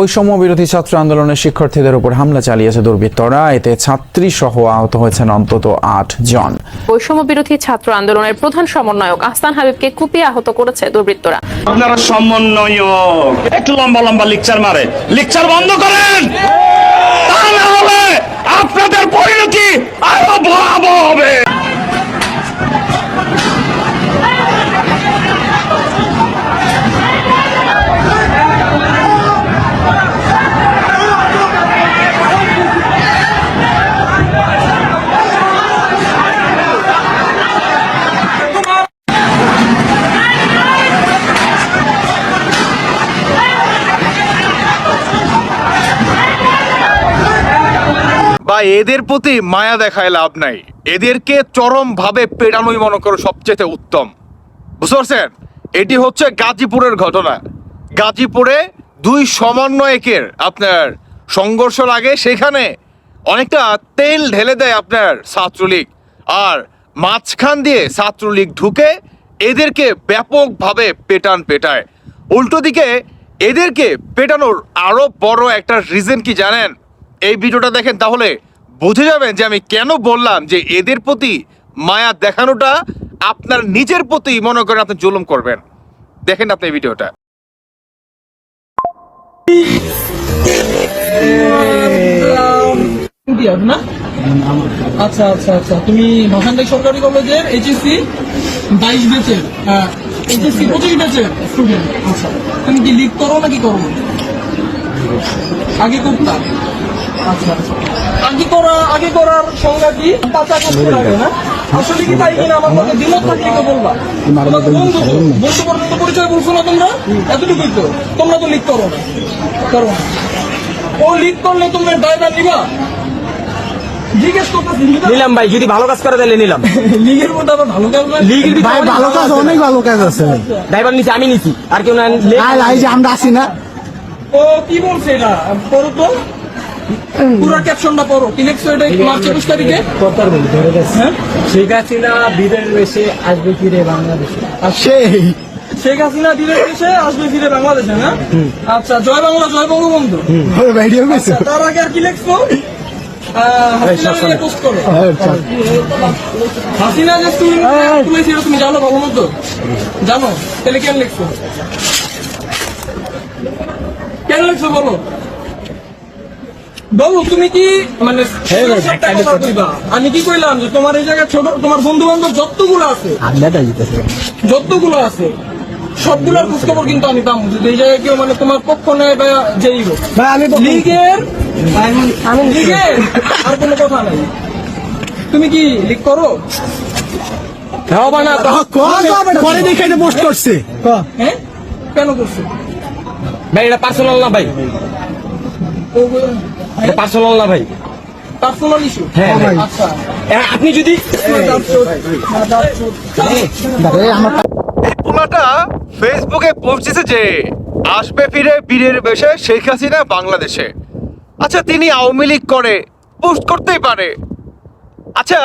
বৈষম্য বিরোধী ছাত্র আন্দোলনের শিক্ষার্থীদের উপর হামলা চালিয়েছে দুর্বৃত্তরা। এতে ছাত্রী সহ আহত হয়েছেন অন্তত আট জন। বৈষম্য বিরোধী ছাত্র আন্দোলনের প্রধান সমন্বয়ক আহসান হাবিবকে কুপিয়ে আহত করেছে দুর্বৃত্তরা। আপনারা সমন্বয়ক। একটু লম্বা লম্বা লেকচার মারে। লেকচার বন্ধ করেন! তা না হলে আপনাদের পরিণতি আরও ভয়াবহ হবে। বা এদের প্রতি মায়া দেখায় লাভ নাই। এদেরকে চরম ভাবে পেড়ানোই মনে করো সবচেয়ে উত্তম। বুঝতে পারছেন? এটি হচ্ছে গাজীপুরের ঘটনা। গাজীপুরে দুই সমন্বয়কের আপনার সংঘর্ষ লাগে। সেখানে অনেকটা তেল ঢেলে দেয় আপনার ছাত্রলীগ। আর মাঝখান দিয়ে ছাত্রলীগ ঢুকে এদেরকে ব্যাপকভাবে পেটান পেটায়। উল্টো দিকে এদেরকে পেটানোর আরও বড় একটা রিজন কি জানেন? এই ভিডিওটা দেখেন তাহলে বুঝে যাবেন যে আমি কেন বললাম যে এদের প্রতি মায়া দেখানোটা আপনার নিজের প্রতি মনে করেন আপনি জুলুম করবেন। দেখেন আপনি ভিডিওটা। আচ্ছা আচ্ছা আচ্ছা। তুমি মহানদাই সরকারি কলেজের এইচএসসি বাইশ বেচের এইচএসসি পঁচিশ বেচের স্টুডেন্ট আচ্ছা তুমি কি লিড করো নাকি করো আগে করতা? আচ্ছা আচ্ছা। আগে করা আগে করার সংজ্ঞা কি? পাতা করতে লাগে না? আসলে কি তাই কিনা আমার মধ্যে দ্বিমত থাকলে কেউ বলবা। বন্ধু বন্ধু পর্যন্ত পরিচয় বলছো না তোমরা? এতটুকুই তো। তোমরা তো লিড করো না। করো না। ও লিড করলে তোমরা দায়দার নিবা? জিজ্ঞেস করতেছি নিবা? নিলাম ভাই যদি ভালো কাজ করে তাহলে নিলাম। লিগের মধ্যে আবার ভালো কাজ না? লিগের ভাই অনেক ভালো কাজ অনেক ভালো কাজ আছে। ড্রাইভার নিছি আমি নিছি। আর কেউ না আমরা আছি না। ও কি বলছে এটা পড়ো তো। পুরো ক্যাপশনটা পড়ো এটা মার্চ একুশ তারিখে? হ্যাঁ? শেখ হাসিনা বিদের বেশে আসবে ফিরে বাংলাদেশে? সেই। শেখ হাসিনা দিনের দেশে আসবে ফিরে বাংলাদেশে না আচ্ছা জয় বাংলা জয় বঙ্গবন্ধু। গেছে আচ্ছা, তার আগে আর কি লিখছো? হাসিনা যে তুলেছিল তুমি জানো ভালো মতো জানো? তাহলে কেন লিখছো? কেন লিখছো বলো? বলো তুমি কি মানে একটা কথা বলবা। আমি কি কইলাম যে তোমার এই জায়গায় ছোট তোমার বন্ধু বান্ধব যতগুলো আছে যতগুলো আছে সবগুলোর খোঁজ খবর কিন্তু আমি পাবো। যদি এই জায়গায় কেউ মানে তোমার পক্ষ নেয় বা যেই হোক আমি লিগের আমি লিগের আর কোনো কথা নাই। তুমি কি লিগ করো? না তো দেখে পোস্ট করছে। হ্যাঁ কেন করছ? ভাই এটা পার্সোনাল না ভাই? পার্সোনাল না ভাই। পার্সোনাল ইস্যু হ্যাঁ, আচ্ছা। আপনি যদি পোলাটা ফেসবুকে পৌঁছেছে যে আসবে ফিরে বীরের বেশে শেখ হাসিনা বাংলাদেশে। আচ্ছা তিনি আওয়ামী লীগ করে পোস্ট করতেই পারে। আচ্ছা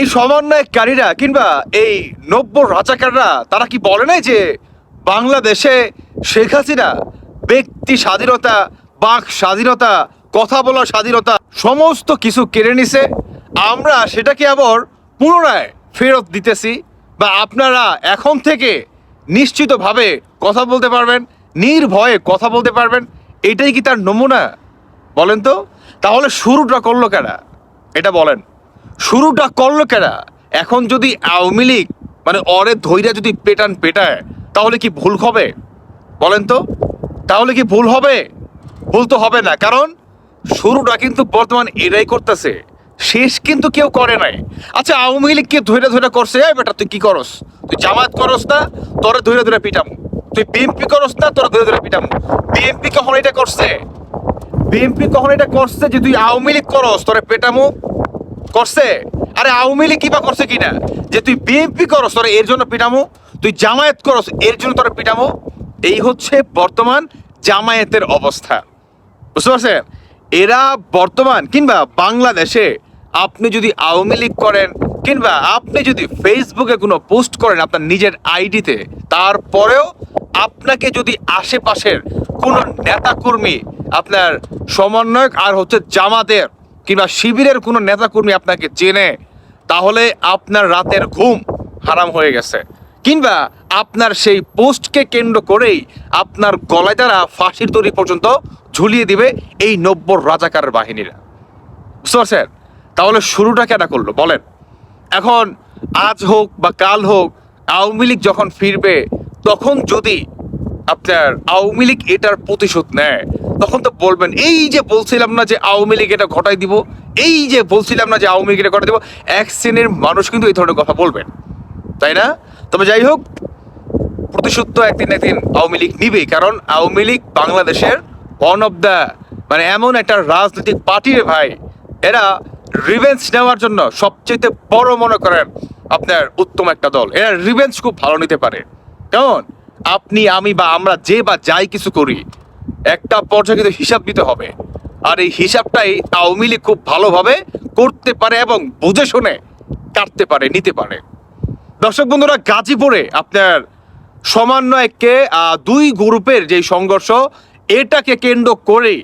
এই সমন্বয়কারীরা কিংবা এই নব্য রাজাকাররা তারা কি বলে নাই যে বাংলাদেশে শেখ হাসিনা ব্যক্তি স্বাধীনতা বাক স্বাধীনতা কথা বলার স্বাধীনতা সমস্ত কিছু কেড়ে নিছে। আমরা সেটাকে আবার পুনরায় ফেরত দিতেছি বা আপনারা এখন থেকে নিশ্চিতভাবে কথা বলতে পারবেন, নির্ভয়ে কথা বলতে পারবেন। এটাই কি তার নমুনা? বলেন তো, তাহলে শুরুটা করল কেনা এটা বলেন। শুরুটা করল কেনা এখন যদি আওয়ামী লীগ মানে অরে ধৈর্য যদি পেটান পেটায়, তাহলে কি ভুল হবে? বলেন তো, তাহলে কি ভুল হবে? ভুল তো হবে না। কারণ শুরুটা কিন্তু বর্তমান এরাই করতেছে, শেষ কিন্তু কেউ করে নাই। আচ্ছা আওয়ামী লীগ কে ধৈর্য ধৈর্য করছে, এই বেটা তুই কি করস? তুই জামায়াত করস না, তোরে ধৈর্য ধৈর্য পিটামু। তুই বিএনপি করস না, তোরা ধৈর্য ধৈর্য পিটামু। বিএনপি কখন এটা করছে? বিএনপি কখন এটা করছে যে তুই আওয়ামী লীগ করস, তোরে পেটামু? করছে? আরে আওয়ামী লীগ কিবা করছে কিনা? যে তুই বিএনপি করস, তোরা এর জন্য পিটামু। তুই জামায়াত করস, এর জন্য তোরা পিটামু। এই হচ্ছে বর্তমান জামায়াতের অবস্থা। বুঝতে পারছেন? এরা বর্তমান কিংবা বাংলাদেশে আপনি যদি আওয়ামী লীগ করেন কিংবা আপনি যদি ফেসবুকে কোনো পোস্ট করেন আপনার নিজের আইডিতে তারপরেও আপনাকে যদি আশেপাশের কোনো নেতাকর্মী আপনার সমন্বয়ক আর হচ্ছে জামাতের কিংবা শিবিরের কোনো নেতাকর্মী আপনাকে চেনে, তাহলে আপনার রাতের ঘুম হারাম হয়ে গেছে। কিংবা আপনার সেই পোস্টকে কেন্দ্র করেই আপনার গলায় তারা ফাঁসির দড়ি পর্যন্ত ঝুলিয়ে দিবে এই নব্বর রাজাকারের বাহিনীরা। বুঝতে পারছেন? তাহলে শুরুটা কেনা করল? বলেন। এখন আজ হোক বা কাল হোক, আওয়ামী লীগ যখন ফিরবে, তখন যদি আপনার আওয়ামী লীগ এটার প্রতিশোধ নেয়, তখন তো বলবেন, এই যে বলছিলাম না যে আওয়ামী লীগ এটা ঘটাই দিব, এই যে বলছিলাম না যে আওয়ামী লীগ এটা ঘটাই দিব, এক শ্রেণির মানুষ কিন্তু এই ধরনের কথা বলবেন। তাই না? তবে যাই হোক প্রতিশোধ তো একদিন একদিন আওয়ামী লীগ নিবেই, কারণ আওয়ামী লীগ বাংলাদেশের ওয়ান অফ দ্য মানে এমন একটা রাজনৈতিক পার্টি রে ভাই। এরা রিভেঞ্জ নেওয়ার জন্য সবচেয়ে বড় মনে করেন আপনার উত্তম একটা দল। এরা রিভেঞ্জ খুব ভালো নিতে পারে। কেমন? আপনি, আমি বা আমরা যে বা যাই কিছু করি, একটা পর্যায়ে কিন্তু হিসাব দিতে হবে। আর এই হিসাবটাই আওয়ামী লীগ খুব ভালোভাবে করতে পারে এবং বুঝে শুনে কাটতে পারে, নিতে পারে। দর্শক বন্ধুরা, গাজীপুরে আপনার সমন্বয়কে দুই গ্রুপের যে সংঘর্ষ, এটাকে কেন্দ্র করে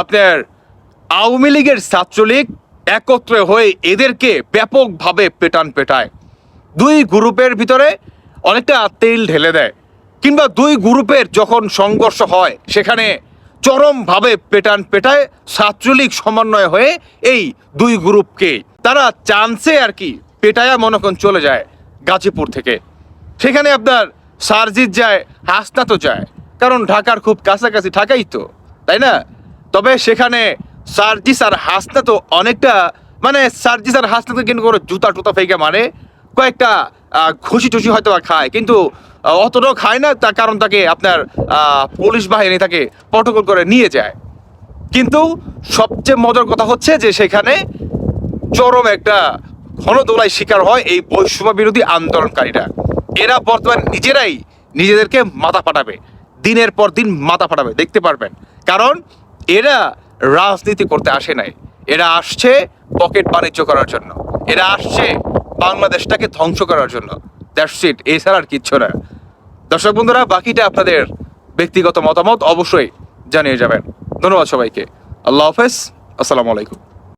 আপনার আওয়ামী লীগের ছাত্রলীগ একত্রে হয়ে এদেরকে ব্যাপকভাবে পেটান পেটায়। দুই গ্রুপের ভিতরে অনেকটা তেল ঢেলে দেয়, কিংবা দুই গ্রুপের যখন সংঘর্ষ হয়, সেখানে চরমভাবে পেটান পেটায় ছাত্রলীগ সমন্বয় হয়ে এই দুই গ্রুপকে। তারা চান্সে আর কি পেটায়া মনে চলে যায়। গাজীপুর থেকে। সেখানে আপনার সারজিৎ যায়, হাসনা তো যায়। কারণ ঢাকার খুব কাছাকাছি ঢাকাই তো, তাই না? তবে সেখানে সার্জিস আর হাসনা তো অনেকটা মানে সার্জিস আর হাসনাকে কিন্তু করে জুতা টুতা ফেকে মারে, কয়েকটা খুশি টুসি হয়তো বা খায়। কিন্তু অতটাও খায় না, তার কারণ তাকে আপনার পুলিশ বাহিনী তাকে প্রটোকল করে নিয়ে যায়। কিন্তু সবচেয়ে মজার কথা হচ্ছে যে সেখানে চরম একটা ঘনদোলায় শিকার হয় এই বৈষম্য বিরোধী আন্দোলনকারীরা। এরা বর্তমান নিজেরাই নিজেদেরকে মাথা ফাটাবে। দিনের পর দিন মাথা ফাটাবে, দেখতে পারবেন। কারণ এরা রাজনীতি করতে আসে নাই। এরা আসছে পকেট বাণিজ্য করার জন্য। এরা আসছে বাংলাদেশটাকে ধ্বংস করার জন্য। দ্যাটস ইট এছাড়া আর কিচ্ছু না। দর্শক বন্ধুরা, বাকিটা আপনাদের ব্যক্তিগত মতামত অবশ্যই জানিয়ে যাবেন। ধন্যবাদ সবাইকে। আল্লাহ হাফেজ, আসসালামু আলাইকুম।